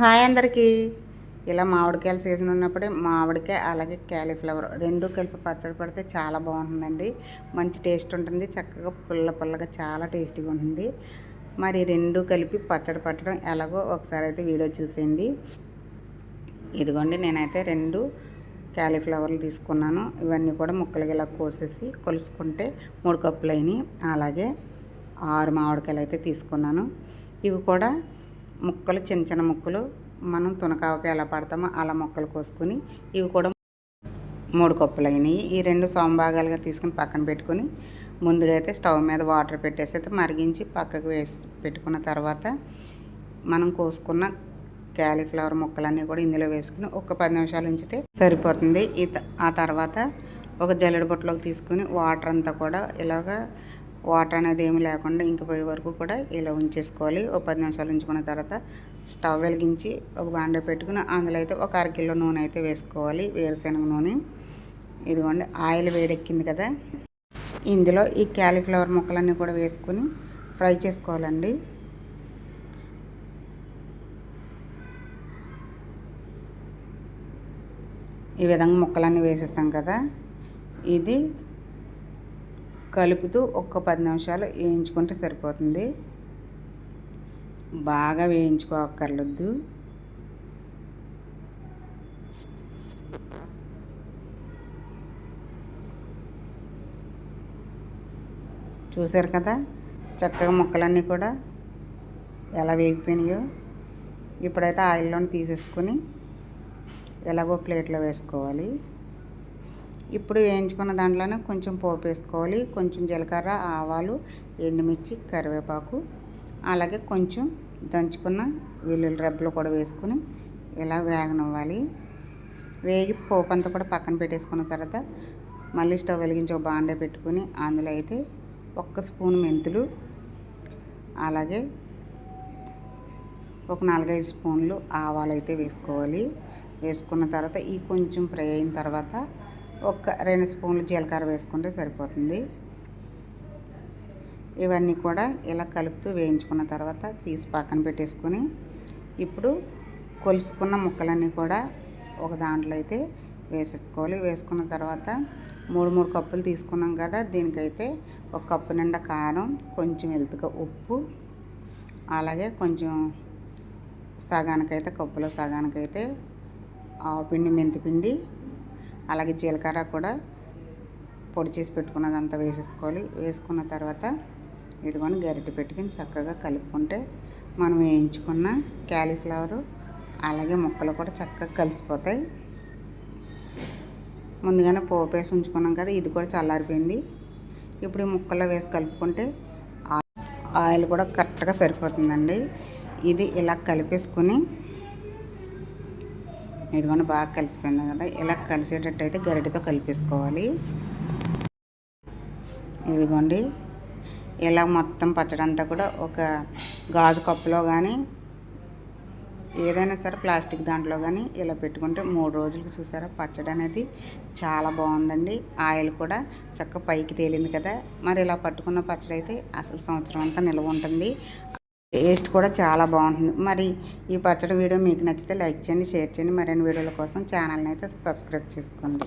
Hi అందరికీ. ఇలా మామిడికాయల season ఉన్నప్పుడే మామిడికాయ అలాగే క్యాలీఫ్లవర్ రెండు కలిపి పచ్చడి పడితే చాలా బాగుంటుందండి. మంచి టేస్ట్ ఉంటుంది. చక్కగా పుల్ల పుల్లగా చాలా టేస్టీగా ఉంటుంది. మరి రెండు కలిపి పచ్చడి పట్టడం ఎలాగో ఒకసారి అయితే వీడియో చూసేయండి. ఇదిగోండి నేనైతే రెండు క్యాలీఫ్లవర్లు తీసుకున్నాను. ఇవన్నీ కూడా ముక్కలుగా ఇలా కోసేసి కొలుసుకుంటే మూడు కప్పులు అయినాయి. అలాగే ఆరు మామిడికాయలు అయితే తీసుకున్నాను. ఇవి కూడా ముక్కలు చిన్న చిన్న ముక్కలు. మనం తునకావకి ఎలా పడతామో అలా ముక్కలు కోసుకుని ఇవి కూడా మూడు కప్పులు అయినాయి ఈ రెండు సోమభాగాలుగా తీసుకుని పక్కన పెట్టుకుని ముందుగా అయితే స్టవ్ మీద వాటర్ పెట్టేసి అయితే మరిగించి పక్కకు వేసి పెట్టుకున్న తర్వాత మనం కోసుకున్న క్యాలీఫ్లవర్ ముక్కలన్నీ కూడా ఇందులో వేసుకుని ఒక పది నిమిషాలు ఉంచితే సరిపోతుంది. ఈ ఆ తర్వాత ఒక జల్లెడ బుట్టలోకి తీసుకుని వాటర్ అంతా కూడా ఇలాగా వాటర్ అనేది ఏమి లేకుండా ఇంకిపోయే వరకు కూడా ఇలా ఉంచేసుకోవాలి. ఒక పది నిమిషాలు ఉంచుకున్న తర్వాత స్టవ్ వెలిగించి ఒక బాండ పెట్టుకుని అందులో అయితే ఒక అరకిలో నూనె అయితే వేసుకోవాలి. వేరుశనగ నూనె. ఇదిగోండి ఆయిల్ వేడెక్కింది కదా. ఇందులో ఈ క్యాలీఫ్లవర్ ముక్కలన్నీ కూడా వేసుకొని ఫ్రై చేసుకోవాలండి. ఈ విధంగా ముక్కలన్నీ వేసేసాం కదా. ఇది కలుపుతూ ఒక్క పది నిమిషాలు వేయించుకుంటే సరిపోతుంది. బాగా వేయించుకోకర్లొద్దు చూసారు కదా చక్కగా ముక్కలన్నీ కూడా ఎలా వేగిపోయినాయో. ఇప్పుడైతే ఆయిల్లోని తీసేసుకొని ఎలాగో ప్లేట్లో వేసుకోవాలి. ఇప్పుడు వేయించుకున్న దాంట్లోనే కొంచెం పోపు వేసుకోవాలి కొంచెం జీలకర్ర ఆవాలు ఎండుమిర్చి కరివేపాకు అలాగే కొంచెం దంచుకున్న వెల్లుల్లి రెబ్బలు కూడా వేసుకుని ఇలా వేగనివ్వాలి. వేగి పోపు అంతా కూడా పక్కన పెట్టేసుకున్న తర్వాత మళ్ళీ స్టవ్ వెలిగించి ఒక బాండే పెట్టుకుని అందులో అయితే ఒక్క స్పూన్ మెంతులు అలాగే ఒక నాలుగైదు స్పూన్లు ఆవాలు అయితే వేసుకోవాలి. వేసుకున్న తర్వాత ఈ కొంచెం ఫ్రై అయిన తర్వాత ఒక రెండు స్పూన్లు జీలకర్ర వేసుకుంటే సరిపోతుంది. ఇవన్నీ కూడా ఇలా కలుపుతూ వేయించుకున్న తర్వాత తీసి పక్కన పెట్టేసుకొని ఇప్పుడు కొలుసుకున్న ముక్కలన్నీ కూడా ఒక దాంట్లో అయితే వేసేసుకోవాలి. వేసుకున్న తర్వాత మూడు మూడు కప్పులు తీసుకున్నాం కదా దీనికైతే ఒక కప్పు నిండా కారం కొంచెం వెళ్తుగా ఉప్పు అలాగే కొంచెం సగానికైతే కప్పులో సగానికైతే ఆవు పిండి మెంతిపిండి అలాగే జీలకర్ర కూడా పొడి చేసి పెట్టుకున్నదంతా వేసేసుకోవాలి. వేసుకున్న తర్వాత ఇదిగోని గరిటె పెట్టుకుని చక్కగా కలుపుకుంటే మనం వేయించుకున్న క్యాలీఫ్లవరు అలాగే ముక్కలు కూడా చక్కగా కలిసిపోతాయి. ముందుగానే పోపు వేసి ఉంచుకున్నాం కదా ఇది కూడా చల్లారిపోయింది. ఇప్పుడు ఈ ముక్కల్లో వేసి కలుపుకుంటే ఆయిల్ కూడా కరెక్ట్గా సరిపోతుందండి. ఇది ఇలా కలిపేసుకుని ఇదిగోండి బాగా కలిసిపోయింది కదా. ఇలా కలిసేటట్టు అయితే గరిటెతో కలిపేసుకోవాలి. ఇదిగోండి ఇలా మొత్తం పచ్చడి అంతా కూడా ఒక గాజు కప్పులో కానీ ఏదైనా సరే ప్లాస్టిక్ దాంట్లో కానీ ఇలా పెట్టుకుంటే మూడు రోజులకు చూసారా పచ్చడి అనేది చాలా బాగుందండి. ఆయిల్ కూడా చక్క పైకి తేలింది కదా. మరి ఇలా పట్టుకున్న పచ్చడి అయితే అసలు సంవత్సరం అంతా నిల్వ ఉంటుంది. టేస్ట్ కూడా చాలా బాగుంటుంది. మరి ఈ పచ్చడి వీడియో మీకు నచ్చితే లైక్ చేయండి షేర్ చేయండి. మరిన్ని వీడియోల కోసం ఛానల్ని అయితే సబ్స్క్రైబ్ చేసుకోండి.